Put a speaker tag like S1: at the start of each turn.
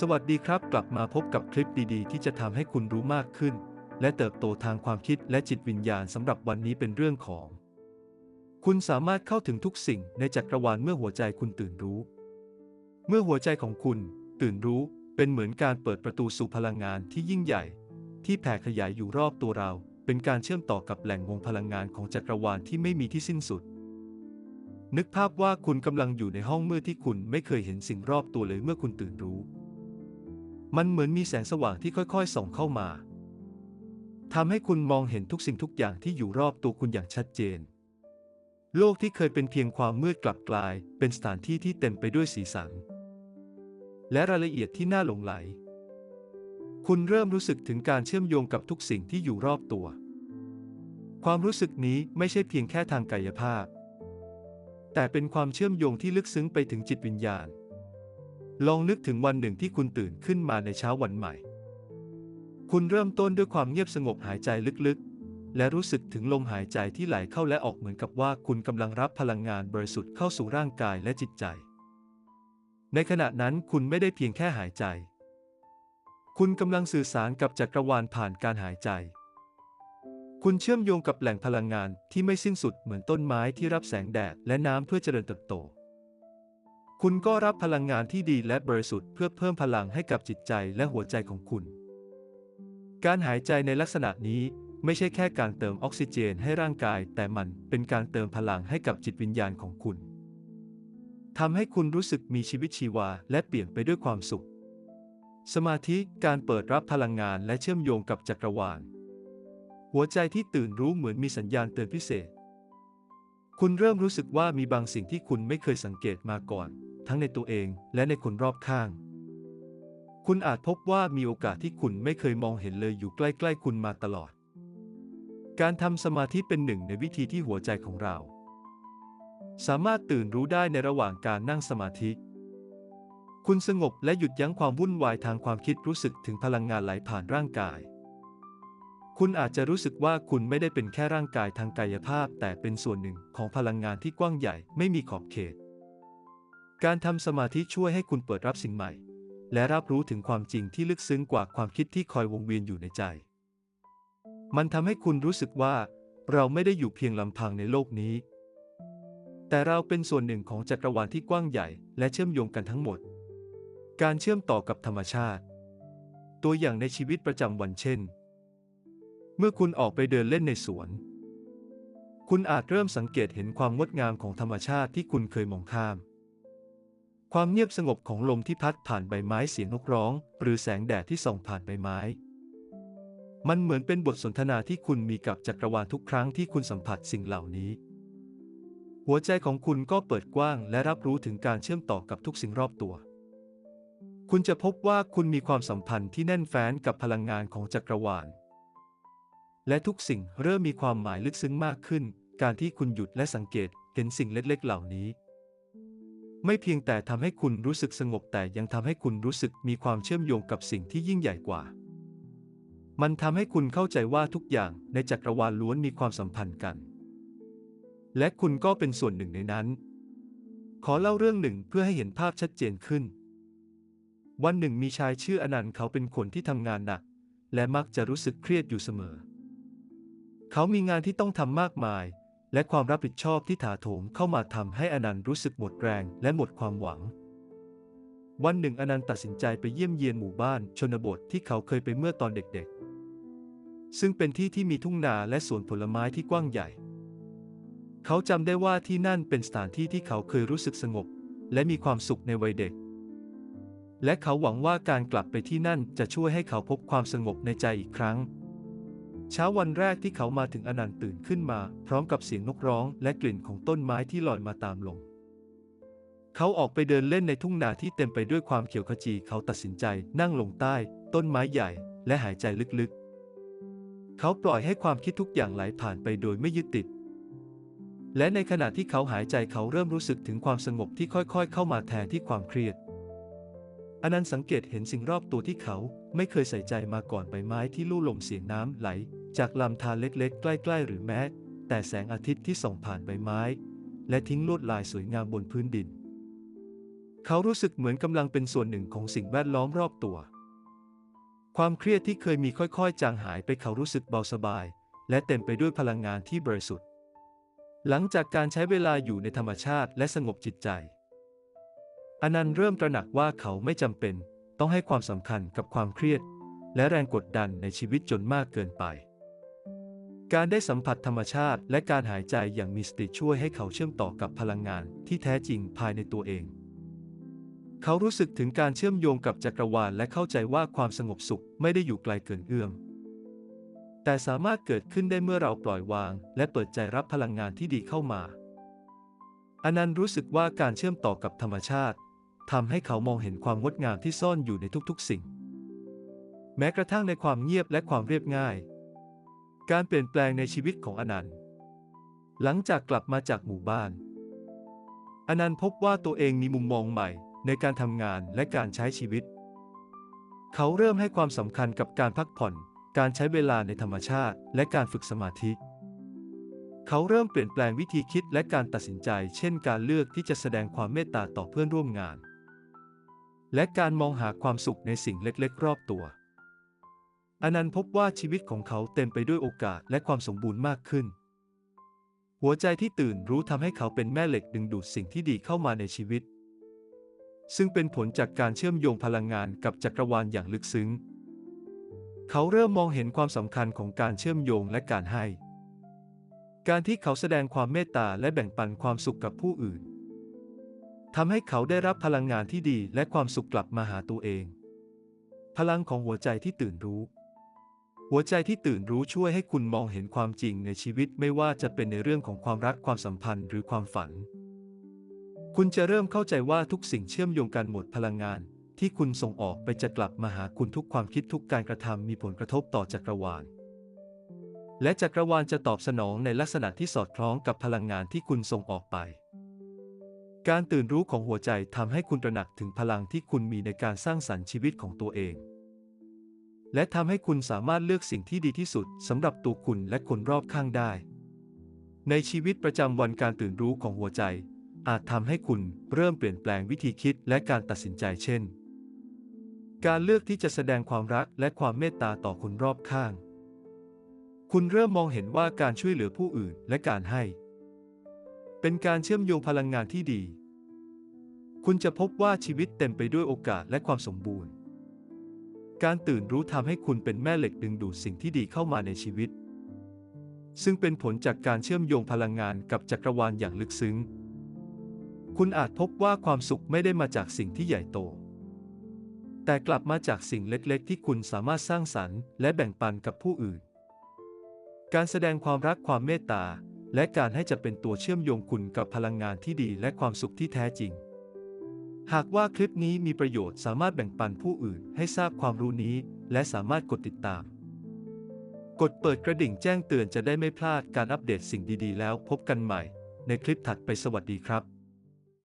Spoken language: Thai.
S1: สวัสดีครับ กลับมาพบกับคลิปดีๆ ที่จะทำให้คุณรู้มากขึ้น และเติบโตทางความคิดและจิตวิญญาณสำหรับวันนี้เป็นเรื่องของ คุณสามารถเข้าถึงทุกสิ่งในจักรวาลเมื่อหัวใจคุณตื่นรู้ เมื่อหัวใจของคุณตื่นรู้เป็นเหมือนการเปิดประตูสู่พลังงานที่ยิ่งใหญ่ ที่แผ่ขยายอยู่รอบตัวเรา เป็นการเชื่อมต่อกับแหล่งวงพลังงานของจักรวาลที่ไม่มีที่สิ้นสุด นึกภาพว่าคุณกำลังอยู่ในห้องมืดที่คุณไม่เคยเห็นสิ่งรอบตัวเลยเมื่อคุณตื่นรู้ มันเหมือนมีแสงสว่างที่ค่อยๆ ส่องเข้ามาทำให้คุณมองเห็นทุกสิ่งทุกอย่างที่อยู่รอบตัวคุณอย่างชัดเจน โลกที่เคยเป็นเพียงความมืดกลับกลาย เป็นสถานที่ที่เต็มไปด้วยสีสัน และรายละเอียดที่น่าหลงไหล คุณเริ่มรู้สึกถึงการเชื่อมโยงกับทุกสิ่งที่อยู่รอบตัว ความรู้สึกนี้ไม่ใช่เพียงแค่ทางกายภาพ แต่เป็นความเชื่อมโยงที่ลึกซึ้งไปถึงจิตวิญญาณ ลองนึกถึงวันหนึ่งที่คุณตื่นขึ้นมาในเช้าวันใหม่ คุณเริ่มต้นด้วยความเงียบสงบหายใจลึกๆ และรู้สึกถึงลมหายใจที่ไหลเข้าและออกเหมือนกับว่าคุณกำลังรับพลังงานบริสุทธิ์เข้าสู่ร่างกายและจิตใจ ในขณะนั้นคุณไม่ได้เพียงแค่หายใจ คุณกำลังสื่อสารกับจักรวาลผ่านการหายใจ คุณเชื่อมโยงกับแหล่งพลังงานที่ไม่สิ้นสุดเหมือนต้นไม้ที่รับแสงแดดและน้ำเพื่อเจริญเติบโต คุณก็รับพลังงานที่ดีและบริสุทธิ์เพื่อเพิ่มพลังให้กับจิตใจและหัวใจของคุณ การหายใจในลักษณะนี้ไม่ใช่แค่การเติมออกซิเจนให้ร่างกาย แต่มันเป็นการเติมพลังให้กับจิตวิญญาณของคุณทำให้คุณรู้สึกมีชีวิตชีวาและเปลี่ยนไปด้วยความสุข สมาธิการเปิดรับพลังงานและเชื่อมโยงกับจักรวาล หัวใจที่ตื่นรู้เหมือนมีสัญญาณเตือนพิเศษ คุณเริ่มรู้สึกว่ามีบางสิ่งที่คุณไม่เคยสังเกตมาก่อน ทั้งในตัวเองและในคนรอบข้าง คุณอาจพบว่ามีโอกาสที่คุณไม่เคยมองเห็นเลยอยู่ใกล้ๆคุณมาตลอด การทำสมาธิเป็นหนึ่งในวิธีที่หัวใจของเรา สามารถตื่นรู้ได้ในระหว่างการนั่งสมาธิคุณสงบและหยุดยั้งความวุ่นวายทางความคิดรู้สึกถึงพลังงานไหลผ่านร่างกาย คุณอาจจะรู้สึกว่าคุณไม่ได้เป็นแค่ร่างกายทางกายภาพ แต่เป็นส่วนหนึ่งของพลังงานที่กว้างใหญ่ไม่มีขอบเขต การทำสมาธิช่วยให้คุณเปิดรับสิ่งใหม่ และรับรู้ถึงความจริงที่ลึกซึ้งกว่าความคิดที่คอยวงเวียนอยู่ในใจ มันทำให้คุณรู้สึกว่าเราไม่ได้อยู่เพียงลำพังในโลกนี้ แต่เราเป็นส่วนหนึ่งของจักรวาลที่กว้างใหญ่และเชื่อมโยงกันทั้งหมด การเชื่อมต่อกับธรรมชาติ ตัวอย่างในชีวิตประจำวันเช่น เมื่อคุณออกไปเดินเล่นในสวน คุณอาจเริ่มสังเกตเห็นความงดงามของธรรมชาติที่คุณเคยมองข้าม ความเงียบสงบของลมที่พัดผ่านใบไม้เสียงนกร้อง หรือแสงแดดที่ส่องผ่านใบไม้ มันเหมือนเป็นบทสนทนาที่คุณมีกับจักรวาลทุกครั้งที่คุณสัมผัสสิ่งเหล่านี้ หัวใจของคุณก็เปิดกว้างและรับรู้ถึงการเชื่อมต่อกับทุกสิ่งรอบตัว คุณจะพบว่าคุณมีความสัมพันธ์ที่แน่นแฟ้นกับพลังงานของจักรวาล และทุกสิ่งเริ่มมีความหมายลึกซึ้งมากขึ้น การที่คุณหยุดและสังเกตเห็นสิ่งเล็กๆ เหล่านี้ ไม่เพียงแต่ทำให้คุณรู้สึกสงบแต่ยังทำให้คุณรู้สึกมีความเชื่อมโยงกับสิ่งที่ยิ่งใหญ่กว่า มันทำให้คุณเข้าใจว่าทุกอย่างในจักรวาลล้วนมีความสัมพันธ์กัน และคุณก็เป็นส่วนหนึ่งในนั้น ขอเล่าเรื่องหนึ่งเพื่อให้เห็นภาพชัดเจนขึ้น วันหนึ่งมีชายชื่ออนันต์เขาเป็นคนที่ทำงานหนัก และมักจะรู้สึกเครียดอยู่เสมอ เขามีงานที่ต้องทำมากมาย และความรับผิดชอบที่ถาโถมเข้ามาทำให้อนันต์รู้สึกหมดแรงและหมดความหวัง วันหนึ่งอนันต์ตัดสินใจไปเยี่ยมเยียนหมู่บ้านชนบทที่เขาเคยไปเมื่อตอนเด็กๆ ซึ่งเป็นที่ที่มีทุ่งนาและสวนผลไม้ที่กว้างใหญ่ เขาจำได้ว่าที่นั่นเป็นสถานที่ที่เขาเคยรู้สึกสงบ และมีความสุขในวัยเด็ก และเขาหวังว่าการกลับไปที่นั่นจะช่วยให้เขาพบความสงบในใจอีกครั้ง เช้าวันแรกที่เขามาถึงอนันต์ตื่นขึ้นมา พร้อมกับเสียงนกร้อง และกลิ่นของต้นไม้ที่ลอยมาตามลมเขาออกไปเดินเล่นในทุ่งนาที่เต็มไปด้วยความเขียวขจีเขาตัดสินใจ นั่งลงใต้ ต้นไม้ใหญ่ และหายใจลึกๆ เขาปล่อยให้ความคิดทุกอย่างไหลผ่านไปโดยไม่ยึดติด และในขณะที่เขาหายใจเขาเริ่มรู้สึกถึงความสงบที่ค่อยๆ เข้ามาแทนที่ความเครียดอนันต์สังเกตเห็นสิ่งรอบตัวที่เขาไม่เคยใส่ใจมาก่อนใบไม้ที่ลู่ลมเสียงน้ำไหล จากลำธารเล็กๆ ใกล้ๆ หรือแม้ แต่แสงอาทิตย์ที่ส่องผ่านใบไม้ และทิ้งลวดลายสวยงามบนพื้นดิน เขารู้สึกเหมือนกำลังเป็นส่วนหนึ่งของสิ่งแวดล้อมรอบตัว ความเครียดที่เคยมีค่อยๆ จางหายไปเขารู้สึกเบาสบาย และเต็มไปด้วยพลังงานที่บริสุทธิ์ หลังจากการใช้เวลาอยู่ในธรรมชาติและสงบจิตใจอนันต์เริ่มตระหนักว่าเขาไม่จำเป็น ต้องให้ความสำคัญกับความเครียด และแรงกดดันในชีวิตจนมากเกินไป การได้สัมผัสธรรมชาติ และการหายใจอย่างมีสติช่วยให้เขาเชื่อมต่อกับพลังงานที่แท้จริงภายในตัวเอง เขารู้สึกถึงการเชื่อมโยงกับจักรวาลและเข้าใจว่าความสงบสุขไม่ได้อยู่ไกลเกินเอื้อม แต่สามารถเกิดขึ้นได้เมื่อเราปล่อยวาง และเปิดใจรับพลังงานที่ดีเข้ามา อนันต์รู้สึกว่าการเชื่อมต่อกับธรรมชาติทำให้เขามองเห็นความงดงามที่ซ่อนอยู่ในทุกๆ สิ่ง แม้กระทั่งในความเงียบและความเรียบง่าย การเปลี่ยนแปลงในชีวิตของอนันต์ หลังจากกลับมาจากหมู่บ้าน อนันต์พบว่าตัวเองมีมุมมองใหม่ในการทำงานและการใช้ชีวิต เขาเริ่มให้ความสำคัญกับการพักผ่อน การใช้เวลาในธรรมชาติและการฝึกสมาธิ เขาเริ่มเปลี่ยนแปลงวิธีคิดและการตัดสินใจ เช่น การเลือกที่จะแสดงความเมตตาต่อเพื่อนร่วมงาน และการมองหาความสุขในสิ่งเล็กๆ รอบตัว อนันต์พบว่าชีวิตของเขาเต็มไปด้วยโอกาสและความสมบูรณ์มากขึ้น หัวใจที่ตื่นรู้ทำให้เขาเป็นแม่เหล็กดึงดูดสิ่งที่ดีเข้ามาในชีวิต ซึ่งเป็นผลจากการเชื่อมโยงพลังงานกับจักรวาลอย่างลึกซึ้ง เขาเริ่มมองเห็นความสำคัญของการเชื่อมโยงและการให้ การที่เขาแสดงความเมตตาและแบ่งปันความสุขกับผู้อื่นทำให้เขาได้รับพลังงานที่ดีและความสุขกลับมาหาตัวเอง พลังของหัวใจที่ตื่นรู้ หัวใจที่ตื่นรู้ช่วยให้คุณมองเห็นความจริงในชีวิตไม่ว่าจะเป็นในเรื่องของความรักความสัมพันธ์หรือความฝัน คุณจะเริ่มเข้าใจว่าทุกสิ่งเชื่อมโยงกันหมดพลังงาน ที่คุณส่งออกไปจะกลับมาหาคุณทุกความคิดทุกการกระทำมีผลกระทบต่อจักรวาล และจักรวาลจะตอบสนองในลักษณะที่สอดคล้องกับพลังงานที่คุณส่งออกไป การตื่นรู้ของหัวใจทำให้คุณตระหนักถึงพลังที่คุณมีในการสร้างสรรค์ชีวิตของตัวเอง และทำให้คุณสามารถเลือกสิ่งที่ดีที่สุดสำหรับตัวคุณและคนรอบข้างได้ ในชีวิตประจำวันการตื่นรู้ของหัวใจ อาจทำให้คุณเริ่มเปลี่ยนแปลงวิธีคิดและการตัดสินใจเช่น การเลือกที่จะแสดงความรักและความเมตตาต่อคนรอบข้าง คุณเริ่มมองเห็นว่าการช่วยเหลือผู้อื่นและการให้ เป็นการเชื่อมโยงพลังงานที่ดี คุณจะพบว่าชีวิตเต็มไปด้วยโอกาสและความสมบูรณ์ การตื่นรู้ทำให้คุณเป็นแม่เหล็กดึงดูดสิ่งที่ดีเข้ามาในชีวิต ซึ่งเป็นผลจากการเชื่อมโยงพลังงานกับจักรวาลอย่างลึกซึ้ง คุณอาจพบว่าความสุขไม่ได้มาจากสิ่งที่ใหญ่โต แต่กลับมาจากสิ่งเล็กๆ ที่คุณสามารถสร้างสรรค์และแบ่งปันกับผู้อื่น การแสดงความรักความเมตตา และการให้จะเป็นตัวเชื่อมโยงคุณกับพลังงานที่ดีและความสุขที่แท้จริง หากว่าคลิปนี้มีประโยชน์สามารถแบ่งปันผู้อื่นให้ทราบความรู้นี้ และสามารถกดติดตาม กดเปิดกระดิ่งแจ้งเตือนจะได้ไม่พลาดการอัปเดตสิ่งดีๆ แล้วพบกันใหม่ ในคลิปถัดไปสวัสดีครับ